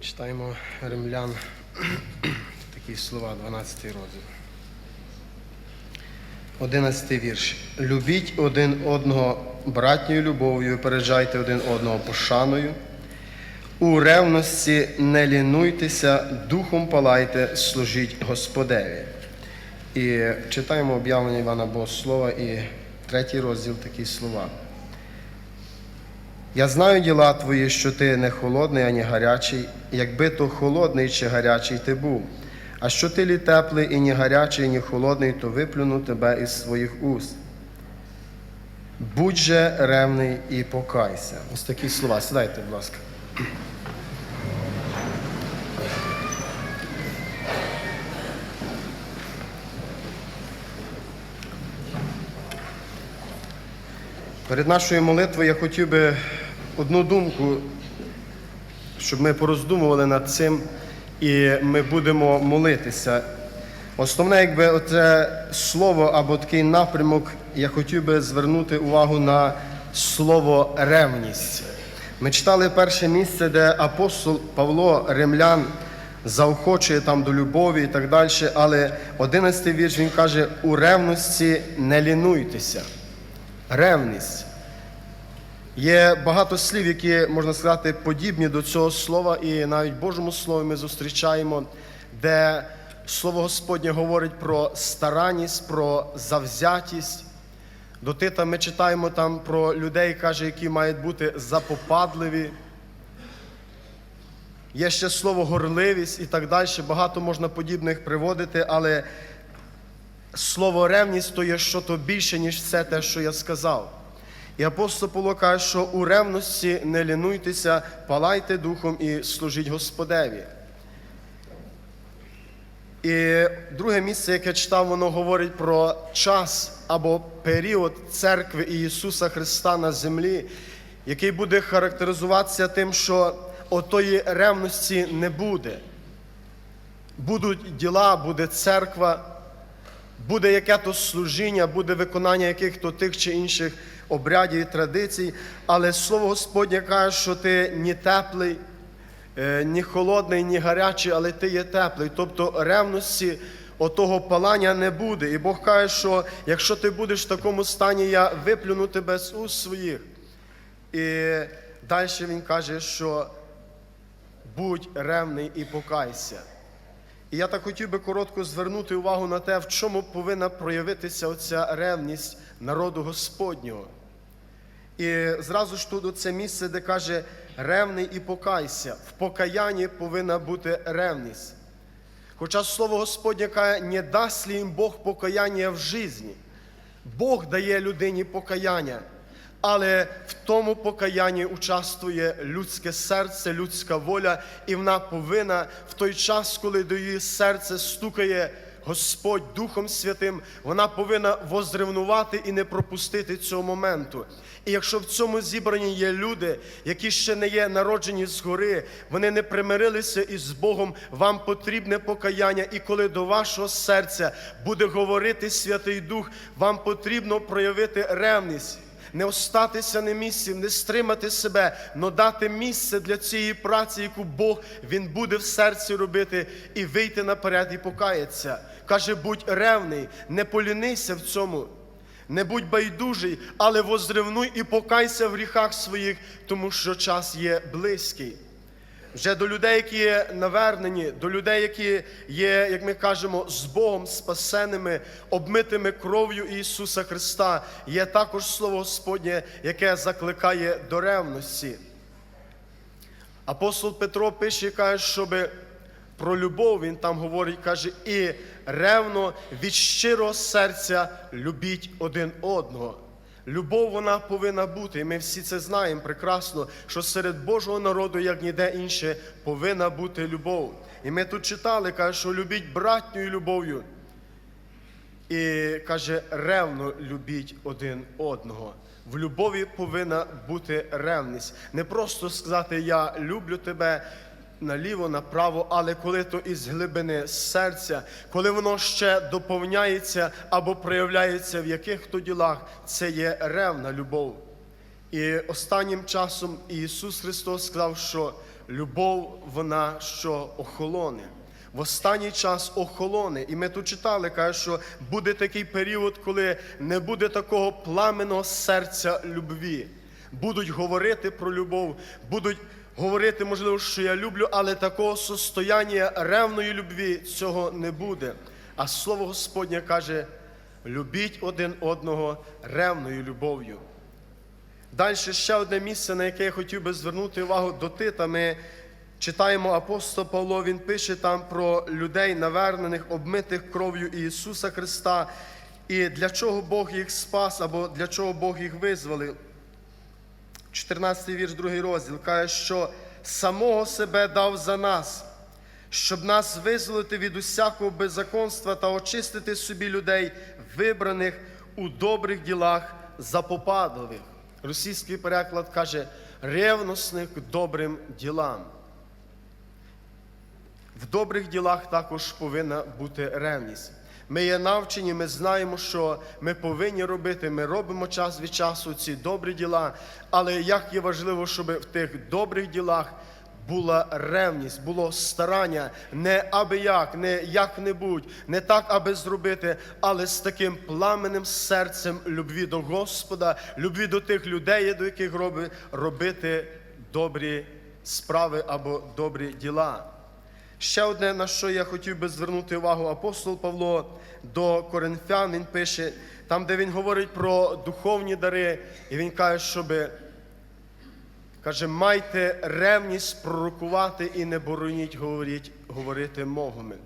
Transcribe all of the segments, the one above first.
Читаємо римлян такі слова, 12 розділ. 11 вірш. Любіть один одного братньою любов'ю, переджайте один одного пошаною. У ревності не лінуйтеся, духом палайте, служіть Господеві. І читаємо об'явлення Івана Богослова і третій розділ такі слова. Я знаю діла твої, що ти не холодний, ані гарячий, якби то холодний чи гарячий ти був. А що ти лі теплий і ні гарячий, ні холодний, то виплюну тебе із своїх уст. Будь же ревний і покайся. Ось такі слова. Сідайте, будь ласка. Перед нашою молитвою я хотів би одну думку, щоб ми пороздумували над цим і ми будемо молитися. Основне, якби оце слово або такий напрямок, я хотів би звернути увагу на слово ревність. Ми читали перше місце, де апостол Павло Римлян заохочує там до любові і так далі, але 11 вірш він каже: у ревності не лінуйтеся. Ревність. Є багато слів, які, можна сказати, подібні до цього слова, і навіть в Божому Слові ми зустрічаємо, де Слово Господнє говорить про старанність, про завзятість. До Тита ми читаємо там про людей, каже, які мають бути запопадливі. Є ще слово горливість і так далі. Багато можна подібних приводити, але слово ревність то є що то більше, ніж все те, що я сказав. І апостол Павло каже, що у ревності не лінуйтеся, палайте духом і служіть Господеві. І друге місце, яке читав, воно говорить про час або період церкви Ісуса Христа на землі, який буде характеризуватися тим, що отої ревності не буде. Будуть діла, буде церква, буде яке-то служіння, буде виконання яких-то тих чи інших обрядів і традицій, але Слово Господнє каже, що ти ні теплий, е, ні холодний, ні гарячий, але ти є теплий. Тобто ревності отого палання не буде. І Бог каже, що якщо ти будеш в такому стані, я виплюну тебе з уст своїх. І далі він каже, що будь ревний і покайся. І я так хотів би коротко звернути увагу на те, в чому повинна проявитися оця ревність народу Господнього. І зразу ж тут це місце, де каже ревний і покайся. В покаянні повинна бути ревність. Хоча слово Господнє каже, не дасть ли їм Бог покаяння в житті. Бог дає людині покаяння, але в тому покаянні участвує людське серце, людська воля, і вона повинна в той час, коли до її серця стукає Господь Духом Святим, вона повинна возревнувати і не пропустити цього моменту. І якщо в цьому зібранні є люди, які ще не є народжені згори, вони не примирилися із Богом, вам потрібне покаяння, і коли до вашого серця буде говорити Святий Дух, вам потрібно проявити ревність. Не остатися на місці, не стримати себе, но дати місце для цієї праці, яку Бог Він буде в серці робити, і вийти наперед і покаятися. Каже, будь ревний, не полінися в цьому, не будь байдужий, але возревнуй і покайся в гріхах своїх, тому що час є близький. Вже до людей, які є навернені, до людей, які є, як ми кажемо, з Богом спасеними, обмитими кров'ю Ісуса Христа, є також Слово Господнє, яке закликає до ревності. Апостол Петро пише і каже, щоб про любов він там говорить, каже, і ревно від щирого серця любіть один одного. Любов вона повинна бути, і ми всі це знаємо прекрасно, що серед Божого народу, як ніде інше, повинна бути любов. І ми тут читали, каже, що любіть братньою любов'ю. І каже, ревно любіть один одного. В любові повинна бути ревність. Не просто сказати Я люблю тебе наліво, направо, але коли то із глибини серця, коли воно ще доповняється або проявляється в яких то ділах, це є ревна любов. І останнім часом Ісус Христос сказав, що любов вона що охолоне. В останній час охолоне. І ми тут читали, каже, що буде такий період, коли не буде такого пламенного серця любві. Будуть говорити про любов, будуть говорити, можливо, що я люблю, але такого состояння ревної любві цього не буде. А слово Господнє каже: любіть один одного ревною любов'ю. Далі ще одне місце, на яке я хотів би звернути увагу до Тита. Ми читаємо апостол Павло, він пише там про людей, навернених, обмитих кров'ю Ісуса Христа, і для чого Бог їх спас, або для чого Бог їх визволив. 14 вірш, другий розділ, каже, що самого себе дав за нас, щоб нас визволити від усякого беззаконства та очистити собі людей, вибраних у добрих ділах запопадливих. Російський переклад каже ревносних добрим ділам. В добрих ділах також повинна бути ревність. Ми є навчені, ми знаємо, що ми повинні робити. Ми робимо час від часу ці добрі діла. Але як є важливо, щоб в тих добрих ділах була ревність, було старання, не аби як, не як-небудь, не так, аби зробити, але з таким пламенним серцем любві до Господа, любві до тих людей, до яких роби, робити добрі справи або добрі діла. Ще одне, на що я хотів би звернути увагу, апостол Павло до Коринфян, він пише, там, де він говорить про духовні дари, і він каже, щоби Каже, майте ревність пророкувати і не бороніть говоріть, говорити мовами.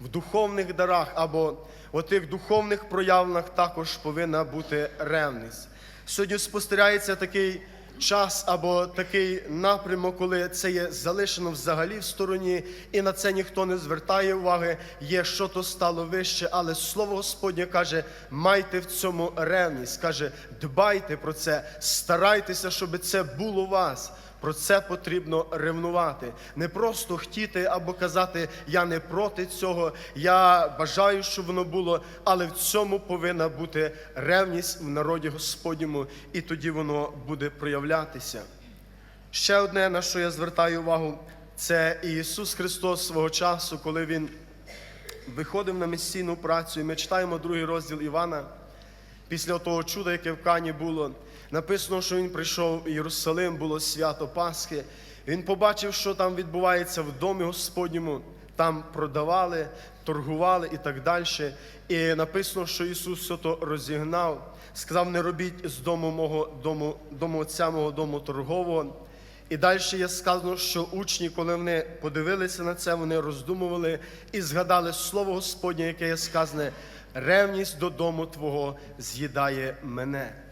В духовних дарах або у тих духовних проявленнях також повинна бути ревність. Сьогодні спостерігається такий час або такий напрямок, коли це є залишено взагалі в стороні, і на це ніхто не звертає уваги, є що то стало вище, але слово Господнє каже, майте в цьому ревність, каже, дбайте про це, старайтеся, щоб це було у вас. Про це потрібно ревнувати. Не просто хотіти або казати, я не проти цього, я бажаю, щоб воно було, але в цьому повинна бути ревність в народі Господньому, і тоді воно буде проявлятися. Ще одне, на що я звертаю увагу, це Ісус Христос свого часу, коли Він виходив на місійну працю, і ми читаємо другий розділ Івана. Після того чуда, яке в Кані було, написано, що він прийшов в Єрусалим, було свято Пасхи. Він побачив, що там відбувається в домі Господньому. Там продавали, торгували і так далі. І написано, що Ісус все то розігнав, сказав: не робіть з дому мого дому, дому отця мого дому торгового. І далі є сказано, що учні, коли вони подивилися на це, вони роздумували і згадали слово Господнє, яке є сказане, ревність додому Твого з'їдає мене.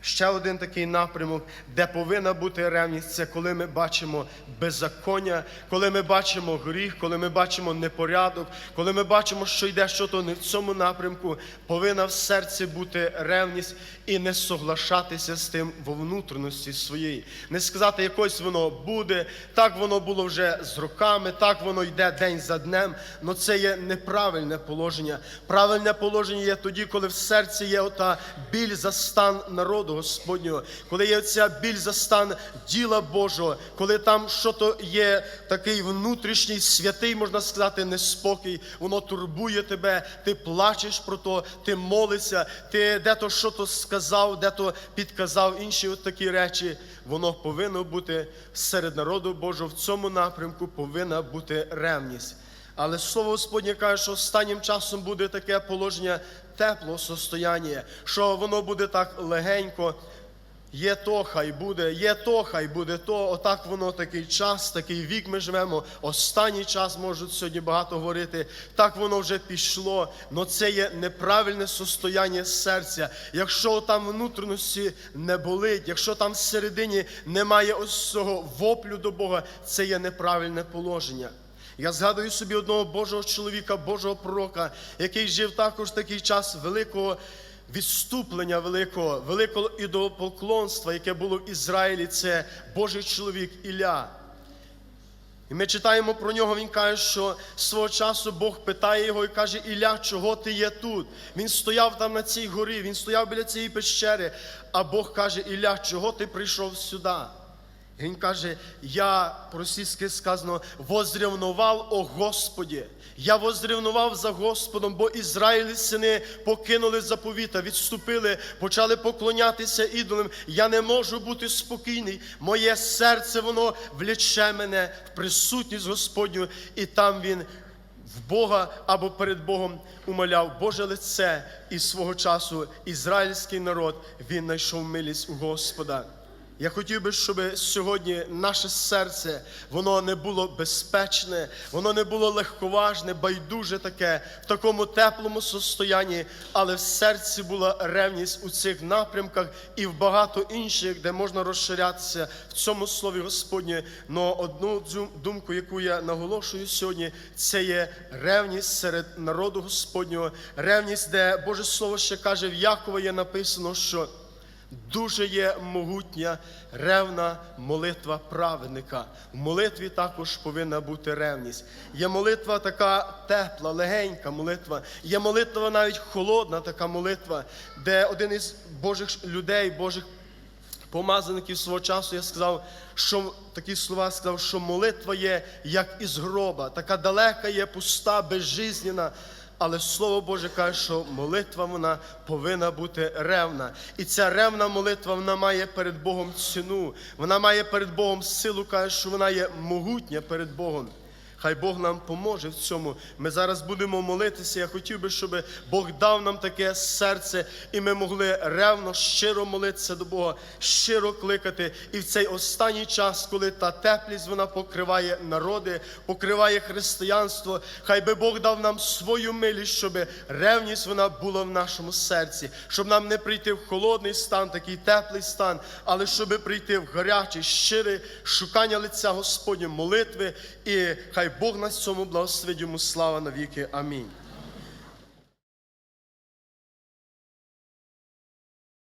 Ще один такий напрямок, де повинна бути ревність, це коли ми бачимо беззаконня, коли ми бачимо гріх, коли ми бачимо непорядок, коли ми бачимо, що йде щось не в цьому напрямку, повинна в серці бути ревність і не соглашатися з тим во внутрішності своїй. Не сказати, якось воно буде, так воно було вже з роками, так воно йде день за днем. але це є неправильне положення. Правильне положення є тоді, коли в серці є ота біль за стан народу Господнього, коли є ця біль за стан діла Божого, коли там що-то є такий внутрішній святий, можна сказати, неспокій, воно турбує тебе, ти плачеш про то, ти молишся, ти де-то що-то сказав, де-то підказав інші от такі речі. Воно повинно бути серед народу Божого в цьому напрямку повинна бути ревність. Але слово Господнє каже, що останнім часом буде таке положення теплого состояння, що воно буде так легенько. Є то, хай буде, є то, хай буде то. Отак воно такий час, такий вік ми живемо. Останній час можуть сьогодні багато говорити. Так воно вже пішло. Но це є неправильне состояння серця. Якщо там внутрішності не болить, якщо там всередині немає ось цього воплю до Бога, це є неправильне положення. Я згадую собі одного Божого чоловіка, Божого пророка, який жив також в такий час великого відступлення, великого, великого ідолопоклонства, яке було в Ізраїлі. Це Божий чоловік Ілля. І ми читаємо про нього, він каже, що свого часу Бог питає його і каже, Ілля, чого ти є тут? Він стояв там на цій горі, він стояв біля цієї пещери, а Бог каже, Ілля, чого ти прийшов сюди? Він каже: Я по-російськи сказано возрівнував о Господі. Я возрівнував за Господом, бо Ізраїль сини покинули заповіта, відступили, почали поклонятися ідолам. Я не можу бути спокійний. Моє серце воно влече мене в присутність Господню, і там він в Бога або перед Богом умоляв Боже лице і свого часу ізраїльський народ він знайшов милість у Господа. Я хотів би, щоб сьогодні наше серце воно не було безпечне, воно не було легковажне, байдуже таке, в такому теплому состоянні, але в серці була ревність у цих напрямках і в багато інших, де можна розширятися в цьому слові Господнє. Но одну думку, яку я наголошую сьогодні, це є ревність серед народу Господнього, ревність, де Боже Слово ще каже, в Якова є написано, що. Дуже є могутня ревна молитва праведника. В молитві також повинна бути ревність. Є молитва така тепла, легенька молитва. Є молитва навіть холодна така молитва, де один із Божих людей, Божих помазаників свого часу я сказав, що такі слова сказав, що молитва є як із гроба, така далека є, пуста, безжизнена. Але Слово Боже каже, що молитва вона повинна бути ревна. І ця ревна молитва вона має перед Богом ціну. Вона має перед Богом силу, каже, що вона є могутня перед Богом. Хай Бог нам поможе в цьому. Ми зараз будемо молитися. Я хотів би, щоб Бог дав нам таке серце, і ми могли ревно, щиро молитися до Бога, щиро кликати. І в цей останній час, коли та теплість вона покриває народи, покриває християнство, хай би Бог дав нам свою милість, щоб ревність вона була в нашому серці, щоб нам не прийти в холодний стан, такий теплий стан, але щоб прийти в гарячий, щирий шукання лиця Господня, молитви, і хай Бог нас цьому благословить йому слава навіки. Амінь.